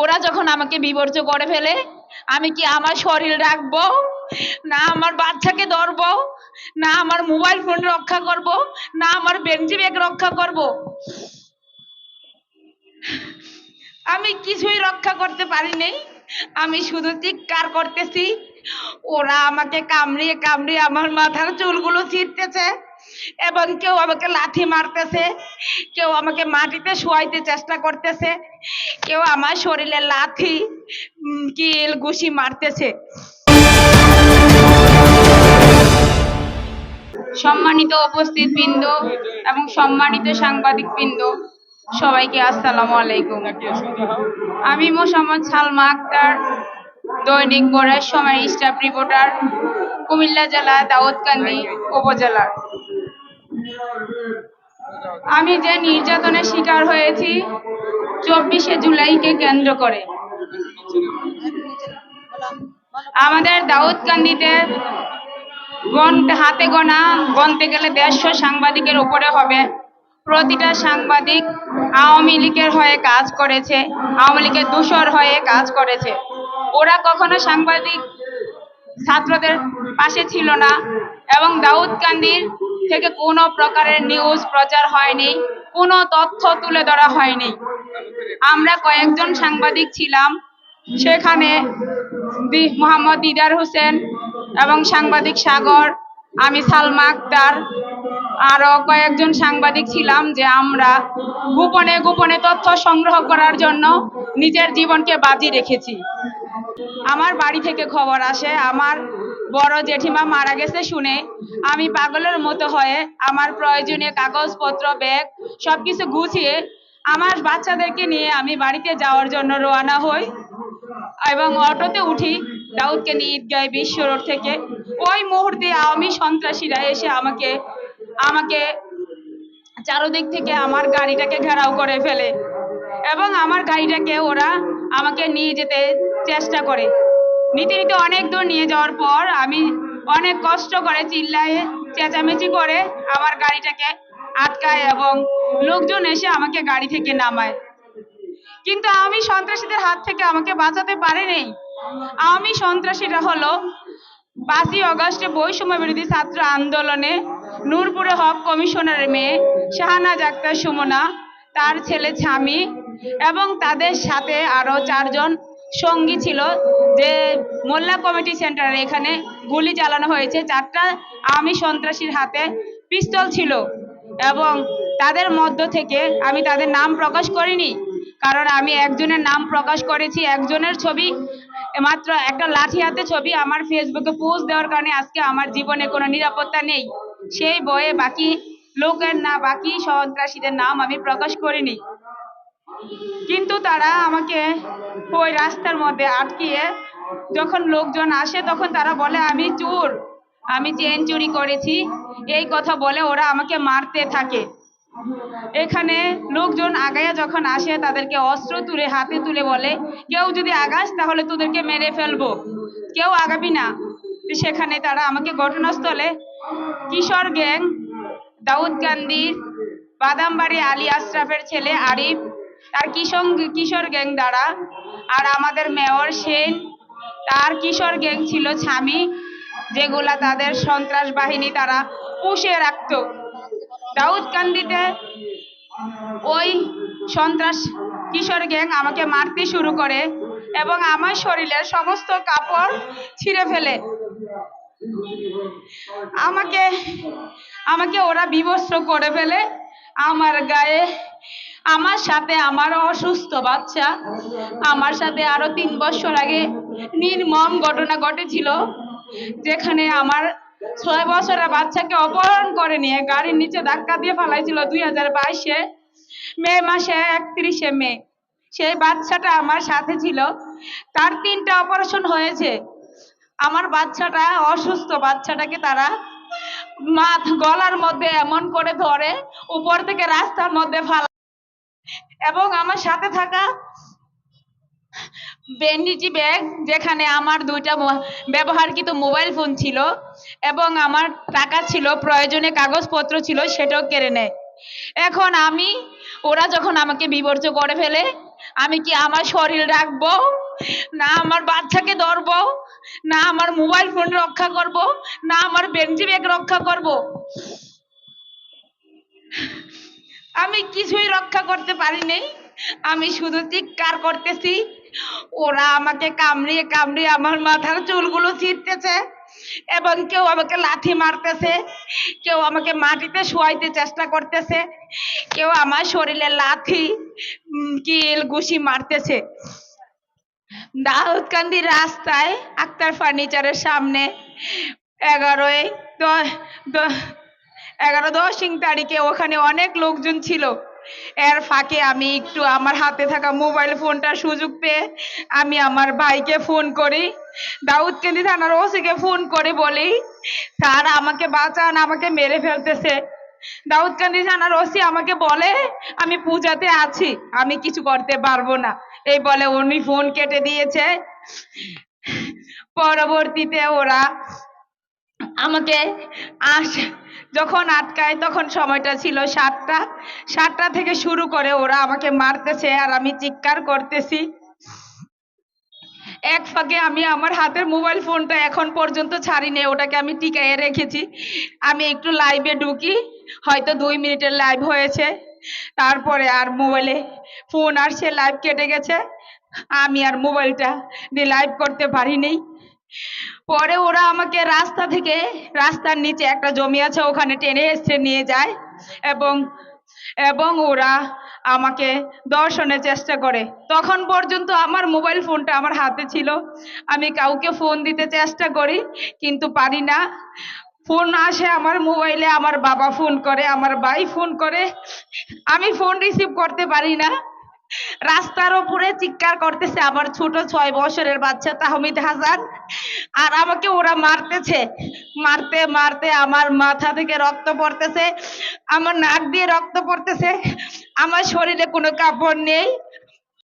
ওরা যখন আমাকে বিবর্জ করে ফেলে, আমি কি আমার শরীর রাখব? না আমার বাচ্চাকে ধরবো? না আমার মোবাইল ফোন রক্ষা করব? না আমার বেঞ্চি ব্যাগ রক্ষা করব? আমি কিছুই রক্ষা করতে পারিনি আমি শুধু চিৎকার করতেছি। ওরা আমাকে কামড়িয়ে কামড়িয়ে আমার মাথার চুলগুলো ছিঁড়তেছে এবং কেউ আমাকে লাথি মারতেছে, কেউ আমাকে মাটিতে শোয়াইতে চেষ্টা করতেছে। কেউ আমার শরীরে লাথি কিল, ঘুষি মারতেছে। সম্মানিত উপস্থিত বৃন্দ এবং সম্মানিত সাংবাদিক বৃন্দ সবাইকে আসসালামু আলাইকুম। আমি মোসাম্মদ সালমা আক্তার, দৈনিক বড়ার সময় স্টাফ রিপোর্টার, কুমিল্লা জেলা দাউদকান্দি উপজেলার। আমি যে নির্যাতনের শিকার হয়েছি চব্বিশে জুলাইকে কেন্দ্র করে। আমাদের দাউদকান্দিতে হাতে গোনা গনতে গেলে দেড়শো সাংবাদিকের উপরে হবে। প্রতিটা সাংবাদিক আওয়ামী লীগের হয়ে কাজ করেছে, আওয়ামী লীগের দূষর হয়ে কাজ করেছে। ওরা কখনো সাংবাদিক ছাত্রদের পাশে ছিল না এবং দাউদকান্দির থেকে কোনো প্রকারের নিউজ প্রচার হয়নি, কোনো তথ্য তুলে ধরা হয়নি। আমরা কয়েকজন সাংবাদিক ছিলাম, সেখানে মোহাম্মদ দিদার হোসেন এবং সাংবাদিক সাগর, আমি সালমা আক্তার আরও কয়েকজন সাংবাদিক ছিলাম যে আমরা গোপনে গোপনে তথ্য সংগ্রহ করার জন্য নিজের জীবনকে বাজি রেখেছি। আমার বাড়ি থেকে খবর আসে, আমার বড় জেঠিমা মারা গেছে শুনে আমি পাগলের মতো হয়ে আমার প্রয়োজনীয় কাগজপত্র, ব্যাগ সবকিছু গুছিয়ে আমার বাচ্চাদেরকে নিয়ে আমি বাড়িতে যাওয়ার জন্য রওনা হই এবং অটোতে উঠি দাউদকে নিয়ে ঈদগাহ বিশ্ব রোড থেকে। ওই মুহূর্তে আওয়ামী সন্ত্রাসীরা এসে আমাকে আমাকে চারদিক থেকে আমার গাড়িটাকে ঘেরাও করে ফেলে এবং আমার গাড়িটাকে ওরা আমাকে নিয়ে যেতে চেষ্টা করে। নিতে নিতে অনেক দূর নিয়ে যাওয়ার পর আমি অনেক কষ্ট করে চিল্লায়ে, চেঁচামেচি করে আমার গাড়িটাকে আটকায় এবং লোকজন এসে আমাকে গাড়ি থেকে নামায়। কিন্তু আমি সন্ত্রাসীদের হাত থেকে আমাকে বাঁচাতে পারেনি। আমি সন্ত্রাসীরা হলো পাঁচই অগস্টে বৈষম্য বিরোধী ছাত্র আন্দোলনে নূরপুরে হক কমিশনারের মেয়ে শাহানাজ আক্তার সুমনা, তার ছেলে স্বামী এবং তাদের সাথে আরও চারজন সঙ্গী ছিল যে মোল্লা কমিটি সেন্টারে এখানে গুলি চালানো হয়েছে। চারটা আমি সন্ত্রাসীর হাতে পিস্তল ছিল। এবং তাদের মধ্য থেকে আমি তাদের নাম প্রকাশ করিনি, কারণ আমি একজনের নাম প্রকাশ করেছি, একজনের ছবি, মাত্র একটা লাঠি হাতে ছবি আমার ফেসবুকে পোস্ট দেওয়ার কারণে আজকে আমার জীবনে কোনো নিরাপত্তা নেই। সেই বয়ে বাকি লোকের না, বাকি সন্ত্রাসীদের নাম আমি প্রকাশ করিনি। কিন্তু তারা আমাকে ওই রাস্তার মধ্যে আটকিয়ে যখন লোকজন আসে তখন তারা বলে, আমি চোর। আমি চেন চুরি করেছি। এই কথা বলে ওরা আমাকে মারতে থাকে। এখানে লোকজন আগায়া যখন আসে, তাদেরকে অস্ত্র তুলে হাতে তুলে বলে, কেউ যদি আগাস, তাহলে তোদেরকে মেরে ফেলব। কেউ আগাবি না। সেখানে তারা আমাকে ঘটনাস্থলে কিশোর গ্যাং দাউদকান্দির বাদামবাড়ি আলী আশরাফের ছেলে আরিফ তার কিশোর কিশোর গ্যাং দ্বারা, আর আমাদের মেয়র সেন, তার কিশোর গ্যাং ছিল স্বামী যেগুলা তাদের সন্ত্রাস বাহিনী তারা পুষে রাখতো। দাউদকান্দিতে ওই সন্ত্রাস কিশোর গ্যাং আমাকে মারতে শুরু করে এবং আমার শরীরের সমস্ত কাপড় ছিঁড়ে ফেলে। আমাকে আমাকে ওরা বিবস্ত্র করে ফেলে। আমার গায়ে, আমার সাথে আমার অসুস্থ বাচ্চা, আমার সাথে আরও তিন বছর আগে নির্মম ঘটনা ঘটেছিল। যেখানে আমার ছয় বছরের বাচ্চাকে অপহরণ করে নিয়ে গাড়ির নিচে ধাক্কা দিয়ে ফেলাইছিল দুই হাজার বাইশে মে মাসে একত্রিশে মে। সেই বাচ্চাটা আমার সাথে ছিল। তার তিনটা অপারেশন হয়েছে। আমার বাচ্চাটা অসুস্থ, বাচ্চাটাকে তারা মাথ, গলার মধ্যে এমন করে ধরে, উপর থেকে রাস্তার মধ্যে ফালা এবং আমার সাথে থাকা বেন্ডিজি ব্যাগ যেখানে আমার দুইটা ব্যবহারকৃত মোবাইল ফোন ছিল এবং আমার টাকা ছিল প্রয়োজনে কাগজপত্র ছিল, সেটাও কেড়ে নেয়। এখন আমি, ওরা যখন আমাকে বিবর্জ করে ফেলে, আমি কি আমার শরীর রাখব? না আমার বাচ্চাকে ধরবো? না আমার মোবাইল ফোন রক্ষা করব? না আমার বেঞ্চি ব্যাগ রক্ষা করব? আমি কিছুই রক্ষা করতে পারিনি। আমি শুধু চিৎকার করতেছি। ওরা আমাকে কামড়িয়ে কামড়িয়ে আমার মাথার চুলগুলো ছিঁড়তেছে এবং কেউ আমাকে লাথি মারতেছে, কেউ আমাকে মাটিতে শোয়াইতে চেষ্টা করতেছে, কেউ আমার শরীরে লাথি কিল, ঘুষি মারতেছে। দাউদকান্দি রাস্তায় আক্তার ফার্নিচারের সামনে এগারোই এগারো দশিং তারিখে ওখানে অনেক লোকজন ছিল। এর ফাঁকে আমি একটু আমার হাতে থাকা মোবাইল ফোনটা সুযোগ পেয়ে আমি আমার ভাইকে ফোন করি। দাউদকান্দি থানার ওসিকে ফোন করে বলি, স্যার, আমাকে বাঁচান, আমাকে মেরে ফেলতেছে। দাউদকান্দি থানার ওসি আমাকে বলে, আমি পূজাতে আছি, আমি কিছু করতে পারব না। এই বলে উনি ফোন কেটে দিয়েছে। পরবর্তীতে ওরা আমাকে আস, যখন আটকায় তখন সময়টা ছিল সাতটা। সাতটা থেকে শুরু করে ওরা আমাকে মারতেছে আর আমি চিৎকার করতেছি। এক ফাঁকে আমি আমার হাতের মোবাইল ফোনটা এখন পর্যন্ত ছাড়িনি, ওটাকে আমি টিকাইয়ে রেখেছি। আমি একটু লাইভে ঢুকি, হয়তো দুই মিনিটের লাইভ হয়েছে। তারপরে আর মোবাইলে ফোন আর সে লাইভ কেটে গেছে। আমি আর মোবাইলটা দিয়ে লাইভ করতে পারিনি। পরে ওরা আমাকে রাস্তা থেকে রাস্তার নিচে একটা জমি আছে, ওখানে টেনে এসে নিয়ে যায় এবং এবং ওরা আমাকে দর্শনের চেষ্টা করে। তখন পর্যন্ত আমার মোবাইল ফোনটা আমার হাতে ছিল। আমি কাউকে ফোন দিতে চেষ্টা করি, কিন্তু পারি না। ফোন আসে আমার মোবাইলে, আমার বাবা ফোন করে, আমার ভাই ফোন করে। আমি ফোন রিসিভ করতে পারি না। রাস্তার উপরে চিৎকার করতেছে আমার ছোট ছয় বছরের বাচ্চা তাহমিদ হাসান। আর আমাকে ওরা মারতেছে। মারতে মারতে আমার মাথা থেকে রক্ত পড়তেছে। আমার নাক দিয়ে রক্ত পড়তেছে। আমার শরীরে কোনো কাপড় নেই।